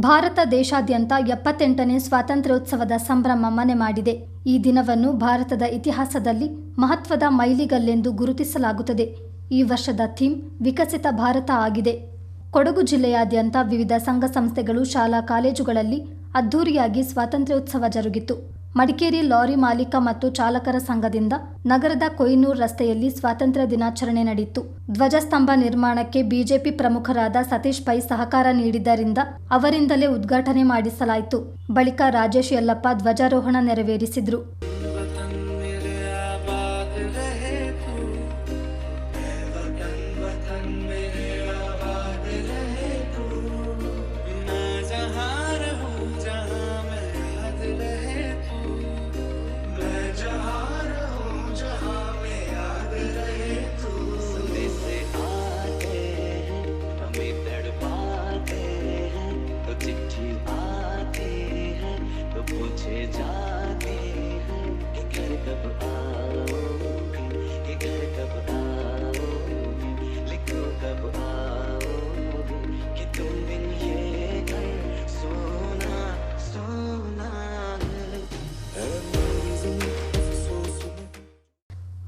ಭಾರತ ದೇಶಾದ್ಯಂತ ಎಪ್ಪತ್ತೆಂಟನೇ ಸ್ವಾತಂತ್ರ್ಯೋತ್ಸವದ ಸಂಭ್ರಮ ಮನೆ ಮಾಡಿದೆ. ಈ ದಿನವನ್ನು ಭಾರತದ ಇತಿಹಾಸದಲ್ಲಿ ಮಹತ್ವದ ಮೈಲಿಗಲ್ಲೆಂದು ಗುರುತಿಸಲಾಗುತ್ತದೆ. ಈ ವರ್ಷದ ಥೀಮ್ ವಿಕಸಿತ ಭಾರತ ಆಗಿದೆ. ಕೊಡಗು ಜಿಲ್ಲೆಯಾದ್ಯಂತ ವಿವಿಧ ಸಂಘ ಸಂಸ್ಥೆಗಳು ಶಾಲಾ, ಕಾಲೇಜುಗಳಲ್ಲಿ ಅದ್ಧೂರಿಯಾಗಿ ಸ್ವಾತಂತ್ರ್ಯೋತ್ಸವ ಜರುಗಿತು. ಮಡಿಕೇರಿ ಲಾರಿ ಮಾಲೀಕ ಮತ್ತು ಚಾಲಕರ ಸಂಘದಿಂದ ನಗರದ ಕೊಯ್ನೂರ್ ರಸ್ತೆಯಲ್ಲಿ ಸ್ವಾತಂತ್ರ್ಯ ದಿನಾಚರಣೆ ನಡೆಯಿತು. ಧ್ವಜಸ್ತಂಭ ನಿರ್ಮಾಣಕ್ಕೆ ಬಿಜೆಪಿ ಪ್ರಮುಖರಾದ ಸತೀಶ್ ಪೈ ಸಹಕಾರ ನೀಡಿದ್ದರಿಂದ ಅವರಿಂದಲೇ ಉದ್ಘಾಟನೆ ಮಾಡಿಸಲಾಯಿತು. ಬಳಿಕ ರಾಜೇಶ್ ಯಲ್ಲಪ್ಪ ಧ್ವಜಾರೋಹಣ ನೆರವೇರಿಸಿದ್ರು.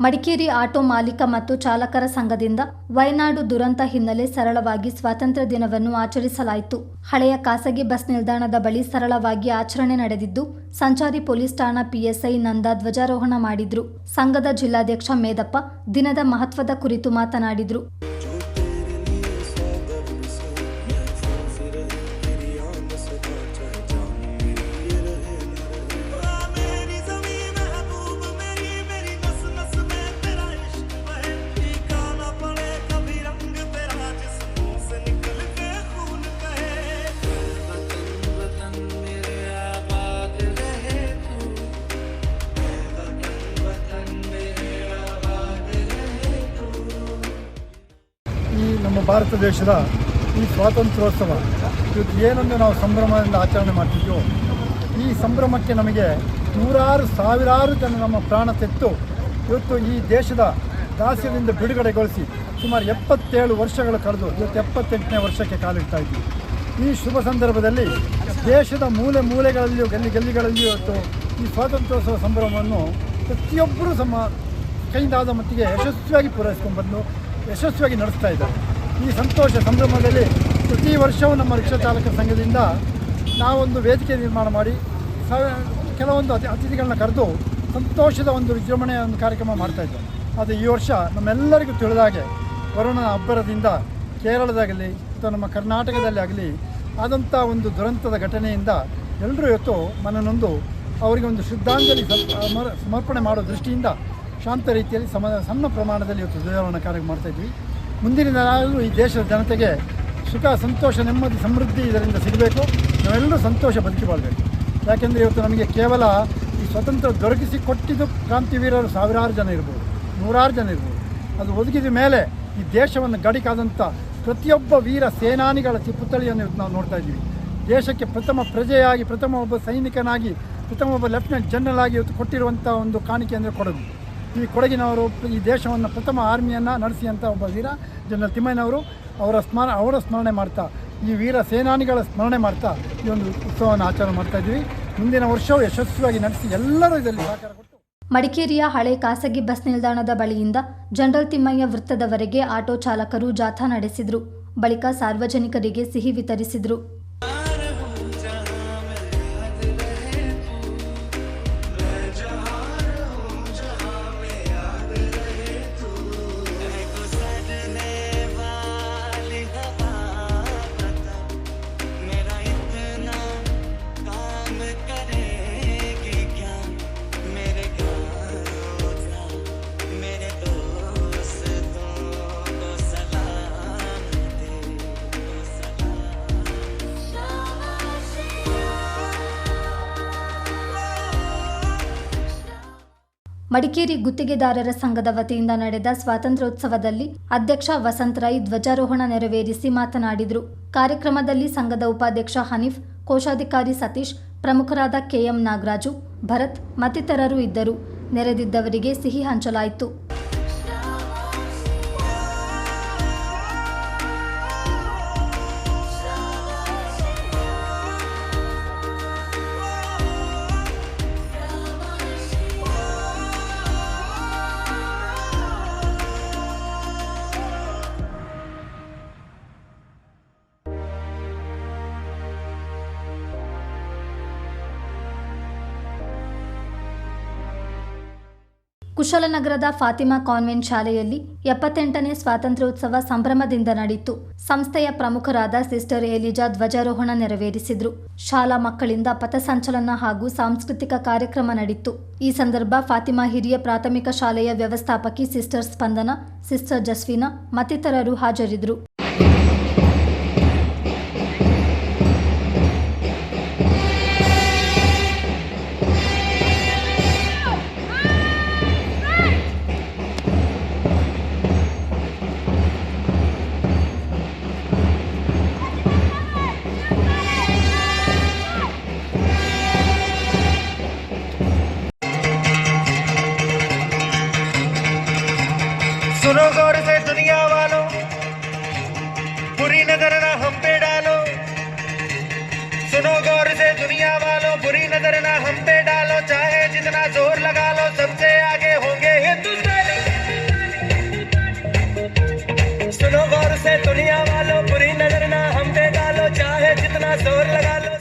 ಮಡಿಕೇರಿ ಆಟೋ ಮಾಲೀಕ ಮತ್ತು ಚಾಲಕರ ಸಂಘದಿಂದ ವಯನಾಡು ದುರಂತ ಹಿನ್ನೆಲೆ ಸರಳವಾಗಿ ಸ್ವಾತಂತ್ರ್ಯ ದಿನವನ್ನು ಆಚರಿಸಲಾಯಿತು. ಹಳೆಯ ಖಾಸಗಿ ಬಸ್ ನಿಲ್ದಾಣದ ಬಳಿ ಸರಳವಾಗಿ ಆಚರಣೆ ನಡೆದಿದ್ದು, ಸಂಚಾರಿ ಪೊಲೀಸ್ ಠಾಣಾ ಪಿಎಸ್ಐ ನಂದ ಧ್ವಜಾರೋಹಣ ಮಾಡಿದ್ರು. ಸಂಘದ ಜಿಲ್ಲಾಧ್ಯಕ್ಷ ಮೇದಪ್ಪ ದಿನದ ಮಹತ್ವದ ಕುರಿತು ಮಾತನಾಡಿದ್ರು. ಭಾರತ ದೇಶದ ಈ ಸ್ವಾತಂತ್ರ್ಯೋತ್ಸವ ಇವತ್ತು ಏನನ್ನು ನಾವು ಸಂಭ್ರಮದಿಂದ ಆಚರಣೆ ಮಾಡ್ತಿದ್ದೆವು ಈ ಸಂಭ್ರಮಕ್ಕೆ ನಮಗೆ ನೂರಾರು ಸಾವಿರಾರು ಜನ ನಮ್ಮ ಪ್ರಾಣ ತೆತ್ತು, ಇವತ್ತು ಈ ದೇಶದ ದಾಸ್ಯದಿಂದ ಬಿಡುಗಡೆಗೊಳಿಸಿ ಸುಮಾರು ಎಪ್ಪತ್ತೇಳು ವರ್ಷಗಳು ಕಳೆದು, ಇವತ್ತು ಎಪ್ಪತ್ತೆಂಟನೇ ವರ್ಷಕ್ಕೆ ಕಾಲಿಡ್ತಾ ಇದ್ದೀವಿ. ಈ ಶುಭ ಸಂದರ್ಭದಲ್ಲಿ ದೇಶದ ಮೂಲೆ ಮೂಲೆಗಳಲ್ಲಿಯೂ, ಗಲ್ಲಿ ಗಲ್ಲಿಗಳಲ್ಲಿಯೂ ಇವತ್ತು ಈ ಸ್ವಾತಂತ್ರ್ಯೋತ್ಸವ ಸಂಭ್ರಮವನ್ನು ಪ್ರತಿಯೊಬ್ಬರೂ ಸಮ ಕೈಯಿಂದಾದ ಮಟ್ಟಿಗೆ ಯಶಸ್ವಿಯಾಗಿ ಪೂರೈಸ್ಕೊಂಡು ಬಂದು ಯಶಸ್ವಿಯಾಗಿ ನಡೆಸ್ತಾ ಇದ್ದಾರೆ. ಈ ಸಂತೋಷ ಸಂಭ್ರಮದಲ್ಲಿ ಪ್ರತಿ ವರ್ಷವೂ ನಮ್ಮ ರಿಕ್ಷಾ ಚಾಲಕ ಸಂಘದಿಂದ ನಾವೊಂದು ವೇದಿಕೆ ನಿರ್ಮಾಣ ಮಾಡಿ ಕೆಲವೊಂದು ಅತಿ ಅತಿಥಿಗಳನ್ನ ಕರೆದು ಸಂತೋಷದ ಒಂದು ವಿಜೃಂಭಣೆಯ ಒಂದು ಕಾರ್ಯಕ್ರಮ ಮಾಡ್ತಾ ಇದ್ದೇವೆ ಆದರೆ ಈ ವರ್ಷ ನಮ್ಮೆಲ್ಲರಿಗೂ ತಿಳಿದ ಹಾಗೆ ವರುಣನ ಅಬ್ಬರದಿಂದ ಕೇರಳದಾಗಲಿ ಅಥವಾ ನಮ್ಮ ಕರ್ನಾಟಕದಲ್ಲಿ ಆಗಲಿ ಆದಂಥ ಒಂದು ದುರಂತದ ಘಟನೆಯಿಂದ ಎಲ್ಲರೂ ಇವತ್ತು ಮನನೊಂದು ಅವರಿಗೆ ಒಂದು ಶ್ರದ್ಧಾಂಜಲಿ ಸಮರ್ಪಣೆ ಮಾಡೋ ದೃಷ್ಟಿಯಿಂದ ಶಾಂತ ರೀತಿಯಲ್ಲಿ ಸಮ, ಸಣ್ಣ ಪ್ರಮಾಣದಲ್ಲಿ ಇವತ್ತು ಧ್ವಜಾರೋಹಣ ಕಾರ್ಯಕ್ರಮ ಮಾಡ್ತಾ ಇದ್ವಿ. ಮುಂದಿನ ದಿನಗಳಲ್ಲೂ ಈ ದೇಶದ ಜನತೆಗೆ ಸುಖ, ಸಂತೋಷ, ನೆಮ್ಮದಿ, ಸಮೃದ್ಧಿ ಇದರಿಂದ ಸಿಗಬೇಕು. ನಾವೆಲ್ಲರೂ ಸಂತೋಷ ಬದುಕಿ ಬಾಳಬೇಕು ಯಾಕೆಂದರೆ ಇವತ್ತು ನಮಗೆ ಕೇವಲ ಈ ಸ್ವತಂತ್ರ ದೊರಕಿಸಿ ಕೊಟ್ಟಿದ್ದು ಕ್ರಾಂತಿವೀರರು ಸಾವಿರಾರು ಜನ ಇರ್ಬೋದು, ನೂರಾರು ಜನ ಇರ್ಬೋದು. ಅದು ಒದಗಿದ ಮೇಲೆ ಈ ದೇಶವನ್ನು ಗಡಿಕಾದಂಥ ಪ್ರತಿಯೊಬ್ಬ ವೀರ ಸೇನಾನಿಗಳ ಪುತ್ಥಳಿಯನ್ನು ಇವತ್ತು ನಾವು ನೋಡ್ತಾ ಇದ್ದೀವಿ. ದೇಶಕ್ಕೆ ಪ್ರಥಮ ಪ್ರಜೆಯಾಗಿ, ಪ್ರಥಮ ಒಬ್ಬ ಸೈನಿಕನಾಗಿ, ಪ್ರಥಮ ಒಬ್ಬ ಲೆಫ್ಟಿನೆಂಟ್ ಜನರಲ್ ಆಗಿ ಇವತ್ತು ಕೊಟ್ಟಿರುವಂಥ ಒಂದು ಕಾಣಿಕೆ ಅಂದರೆ ಕೊಡಗು. ಈ ಕೊಡಗಿನವರು ಈ ದೇಶವನ್ನು ಪ್ರಥಮ ಆರ್ಮಿಯನ್ನು ನಡೆಸಿದಂಥ ಒಬ್ಬ ವೀರ, ಜನರಲ್ ತಿಮ್ಮಯ್ಯನವರು ಅವರ ಸ್ಮರ, ಅವರ ಸ್ಮರಣೆ ಮಾಡ್ತಾ, ಈ ವೀರ ಸೇನಾನಿಗಳ ಸ್ಮರಣೆ ಮಾಡ್ತಾ ಈ ಒಂದು ಉತ್ಸವವನ್ನು ಆಚರಣೆ ಮಾಡ್ತಾ ಇದ್ದೀವಿ. ಮುಂದಿನ ವರ್ಷವೂ ಯಶಸ್ವಿಯಾಗಿ ನಡೆಸಿ ಎಲ್ಲರೂ ಇದರಲ್ಲಿ ಮಡಿಕೇರಿಯ ಹಳೆ ಖಾಸಗಿ ಬಸ್ ನಿಲ್ದಾಣದ ಬಳಿಯಿಂದ ಜನರಲ್ ತಿಮ್ಮಯ್ಯ ವೃತ್ತದವರೆಗೆ ಆಟೋ ಚಾಲಕರು ಜಾಥಾ ನಡೆಸಿದರು. ಬಳಿಕ ಸಾರ್ವಜನಿಕರಿಗೆ ಸಿಹಿ ವಿತರಿಸಿದ್ರು. ಮಡಿಕೇರಿ ಗುತ್ತಿಗೆದಾರರ ಸಂಘದ ವತಿಯಿಂದ ನಡೆದ ಸ್ವಾತಂತ್ರ್ಯೋತ್ಸವದಲ್ಲಿ ಅಧ್ಯಕ್ಷ ವಸಂತರಾಯ್ ಧ್ವಜಾರೋಹಣ ನೆರವೇರಿಸಿ ಮಾತನಾಡಿದರು. ಕಾರ್ಯಕ್ರಮದಲ್ಲಿ ಸಂಘದ ಉಪಾಧ್ಯಕ್ಷ ಹನೀಫ್, ಕೋಶಾಧಿಕಾರಿ ಸತೀಶ್, ಪ್ರಮುಖರಾದ ಕೆಎಂ ನಾಗರಾಜು, ಭರತ್ ಮತ್ತಿತರರು ಇದ್ದರು. ನೆರೆದಿದ್ದವರಿಗೆ ಸಿಹಿ ಹಂಚಲಾಯಿತು. ಕುಶಲನಗರದ ಫಾತಿಮಾ ಕಾನ್ವೆಂಟ್ ಶಾಲೆಯಲ್ಲಿ ಎಪ್ಪತ್ತೆಂಟನೇ ಸ್ವಾತಂತ್ರ್ಯೋತ್ಸವ ಸಂಭ್ರಮದಿಂದ ನಡೆಯಿತು. ಸಂಸ್ಥೆಯ ಪ್ರಮುಖರಾದ ಸಿಸ್ಟರ್ ಎಲಿಜಾ ಧ್ವಜಾರೋಹಣ ನೆರವೇರಿಸಿದ್ರು. ಶಾಲಾ ಮಕ್ಕಳಿಂದ ಪಥಸಂಚಲನ ಹಾಗೂ ಸಾಂಸ್ಕೃತಿಕ ಕಾರ್ಯಕ್ರಮ ನಡೆಯಿತು. ಈ ಸಂದರ್ಭ ಫಾತಿಮಾ ಹಿರಿಯ ಪ್ರಾಥಮಿಕ ಶಾಲೆಯ ವ್ಯವಸ್ಥಾಪಕಿ ಸಿಸ್ಟರ್ ಸ್ಪಂದನ, ಸಿಸ್ಟರ್ ಜಸ್ವಿನಾ ಮತ್ತಿತರರು ಹಾಜರಿದ್ದರು. सुनो गौर से दुनिया वालों बुरी नज़र ना हम पे डालो। सुनो गौर से दुनिया वालों बुरी नज़र ना हम पे डालो। चाहे जितना ज़ोर लगा लो, सबसे आगे होंगे हिंदुस्तानी। सुनो गौर से दुनिया वालों बुरी नज़र ना हम पे डालो। चाहे जितना ज़ोर लगा लो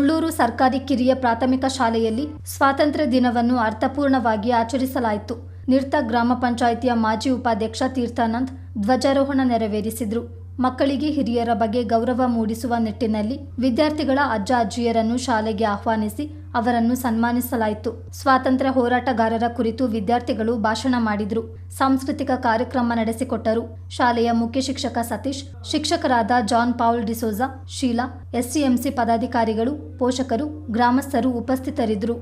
ಮುಳ್ಳೂರು ಸರ್ಕಾರಿ ಕಿರಿಯ ಪ್ರಾಥಮಿಕ ಶಾಲೆಯಲ್ಲಿ ಸ್ವಾತಂತ್ರ್ಯ ದಿನವನ್ನು ಅರ್ಥಪೂರ್ಣವಾಗಿ ಆಚರಿಸಲಾಯಿತು. ನಿರ್ತ ಗ್ರಾಮ ಪಂಚಾಯಿತಿಯ ಮಾಜಿ ಉಪಾಧ್ಯಕ್ಷ ತೀರ್ಥಾನಂದ್ ಧ್ವಜಾರೋಹಣ ನೆರವೇರಿಸಿದ್ರು. ಮಕ್ಕಳಿಗೆ ಹಿರಿಯರ ಬಗ್ಗೆ ಗೌರವ ಮೂಡಿಸುವ ನಿಟ್ಟಿನಲ್ಲಿ ವಿದ್ಯಾರ್ಥಿಗಳ ಅಜ್ಜ ಅಜ್ಜಿಯರನ್ನು ಶಾಲೆಗೆ ಆಹ್ವಾನಿಸಿ ಅವರನ್ನು ಸನ್ಮಾನಿಸಲಾಯಿತು. ಸ್ವಾತಂತ್ರ್ಯ ಹೋರಾಟಗಾರರ ಕುರಿತು ವಿದ್ಯಾರ್ಥಿಗಳು ಭಾಷಣ ಮಾಡಿದ್ರು. ಸಾಂಸ್ಕೃತಿಕ ಕಾರ್ಯಕ್ರಮ ನಡೆಸಿಕೊಟ್ಟರು. ಶಾಲೆಯ ಮುಖ್ಯ ಶಿಕ್ಷಕ ಸತೀಶ್, ಶಿಕ್ಷಕರಾದ John Paul D'Souza Sheela, SCMC ಪದಾಧಿಕಾರಿಗಳು, ಪೋಷಕರು, ಗ್ರಾಮಸ್ಥರು ಉಪಸ್ಥಿತರಿದ್ದರು.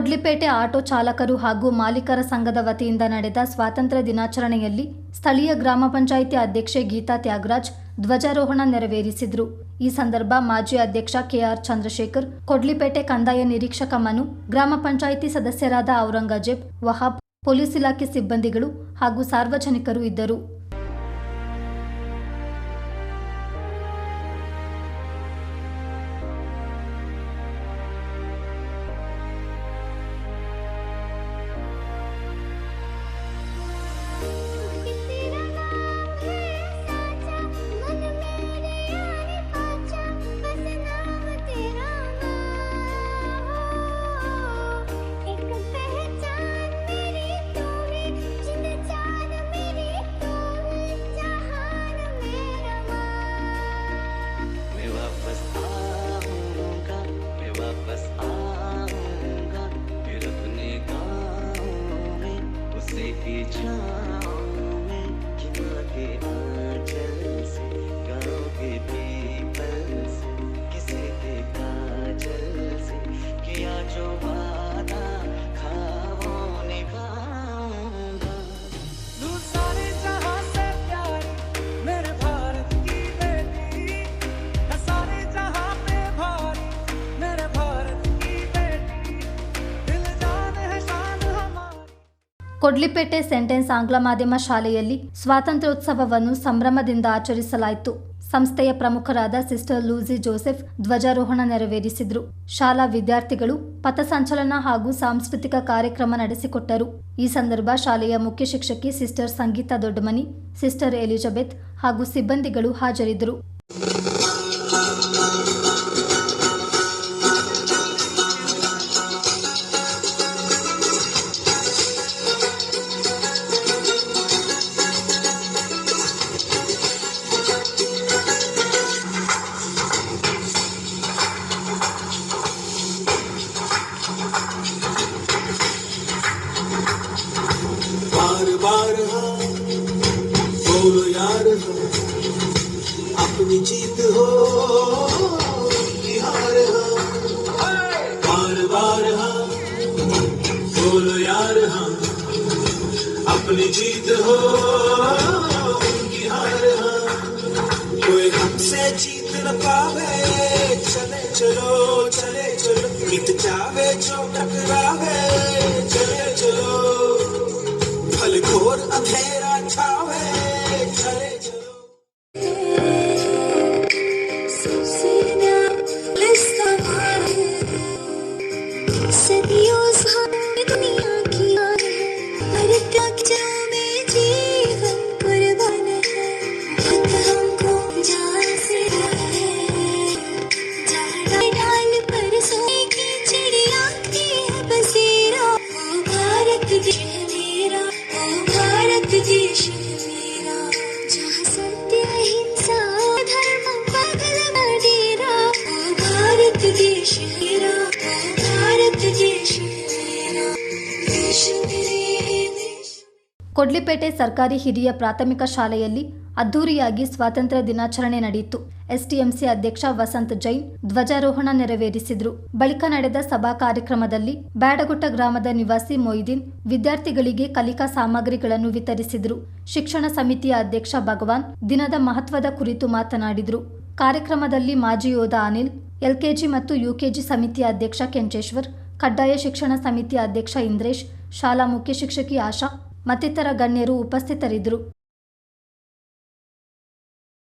ಕೊಡ್ಲಿಪೇಟೆ ಆಟೋ ಚಾಲಕರು ಹಾಗೂ ಮಾಲೀಕರ ಸಂಘದ ವತಿಯಿಂದ ನಡೆದ ಸ್ವಾತಂತ್ರ್ಯ ದಿನಾಚರಣೆಯಲ್ಲಿ ಸ್ಥಳೀಯ ಗ್ರಾಮ ಪಂಚಾಯಿತಿ ಅಧ್ಯಕ್ಷೆ ಗೀತಾ ತ್ಯಾಗರಾಜ್ ಧ್ವಜಾರೋಹಣ ನೆರವೇರಿಸಿದ್ರು. ಈ ಸಂದರ್ಭ ಮಾಜಿ ಅಧ್ಯಕ್ಷ ಕೆಆರ್ ಚಂದ್ರಶೇಖರ್, ಕೊಡ್ಲಿಪೇಟೆ ಕಂದಾಯ ನಿರೀಕ್ಷಕ ಮನು, ಗ್ರಾಮ ಪಂಚಾಯಿತಿ ಸದಸ್ಯರಾದ ಔರಂಗಜೇಬ್, ವಹಾಬ್, ಪೊಲೀಸ್ ಇಲಾಖೆ ಸಿಬ್ಬಂದಿಗಳು ಹಾಗೂ ಸಾರ್ವಜನಿಕರು ಇದ್ದರು. में ಕೊಡ್ಲಿಪೇಟೆ ಸೆಂಟೆನ್ಸ್ ಆಂಗ್ಲ ಮಾಧ್ಯಮ ಶಾಲೆಯಲ್ಲಿ ಸ್ವಾತಂತ್ರ್ಯೋತ್ಸವವನ್ನು ಸಂಭ್ರಮದಿಂದ ಆಚರಿಸಲಾಯಿತು. ಸಂಸ್ಥೆಯ ಪ್ರಮುಖರಾದ ಸಿಸ್ಟರ್ ಲೂಸಿ ಜೋಸೆಫ್ ಧ್ವಜಾರೋಹಣ ನೆರವೇರಿಸಿದ್ರು. ಶಾಲಾ ವಿದ್ಯಾರ್ಥಿಗಳು ಪಥಸಂಚಲನ ಹಾಗೂ ಸಾಂಸ್ಕೃತಿಕ ಕಾರ್ಯಕ್ರಮ ನಡೆಸಿಕೊಟ್ಟರು. ಈ ಸಂದರ್ಭ ಶಾಲೆಯ ಮುಖ್ಯ ಶಿಕ್ಷಕಿ sister Sangeetha Doddamani, sister Elizabeth ಹಾಗೂ ಸಿಬ್ಬಂದಿಗಳು ಹಾಜರಿದ್ದರು. सदियों ಕೊಡ್ಲಿಪೇಟೆ ಸರ್ಕಾರಿ ಹಿರಿಯ ಪ್ರಾಥಮಿಕ ಶಾಲೆಯಲ್ಲಿ ಅದ್ದೂರಿಯಾಗಿ ಸ್ವಾತಂತ್ರ್ಯ ದಿನಾಚರಣೆ ನಡೆಯಿತು. ಎಸ್ಟಿಎಂಸಿ ಅಧ್ಯಕ್ಷ ವಸಂತ್ ಜೈನ್ ಧ್ವಜಾರೋಹಣ ನೆರವೇರಿಸಿದ್ರು. ಬಳಿಕ ನಡೆದ ಸಭಾ ಕಾರ್ಯಕ್ರಮದಲ್ಲಿ ಬ್ಯಾಡಗುಟ್ಟ ಗ್ರಾಮದ ನಿವಾಸಿ ಮೊಯ್ದೀನ್ ವಿದ್ಯಾರ್ಥಿಗಳಿಗೆ ಕಲಿಕಾ ಸಾಮಗ್ರಿಗಳನ್ನು ವಿತರಿಸಿದ್ರು. ಶಿಕ್ಷಣ ಸಮಿತಿಯ ಅಧ್ಯಕ್ಷ ಭಗವಾನ್ ದಿನದ ಮಹತ್ವದ ಕುರಿತು ಮಾತನಾಡಿದ್ರು. ಕಾರ್ಯಕ್ರಮದಲ್ಲಿ ಮಾಜಿ ಯೋಧ ಅನಿಲ್, ಎಲ್ಕೆಜಿ ಮತ್ತು ಯುಕೆಜಿ ಸಮಿತಿಯ ಅಧ್ಯಕ್ಷ ಕೆಂಚೇಶ್ವರ್, ಕಡ್ಡಾಯ ಶಿಕ್ಷಣ ಸಮಿತಿಯ ಅಧ್ಯಕ್ಷ ಇಂದ್ರೇಶ್, ಶಾಲಾ ಮುಖ್ಯ ಶಿಕ್ಷಕಿ ಆಶಾ ಮತ್ತಿತರ ಗಣ್ಯರು ಉಪಸ್ಥಿತರಿದ್ದರು.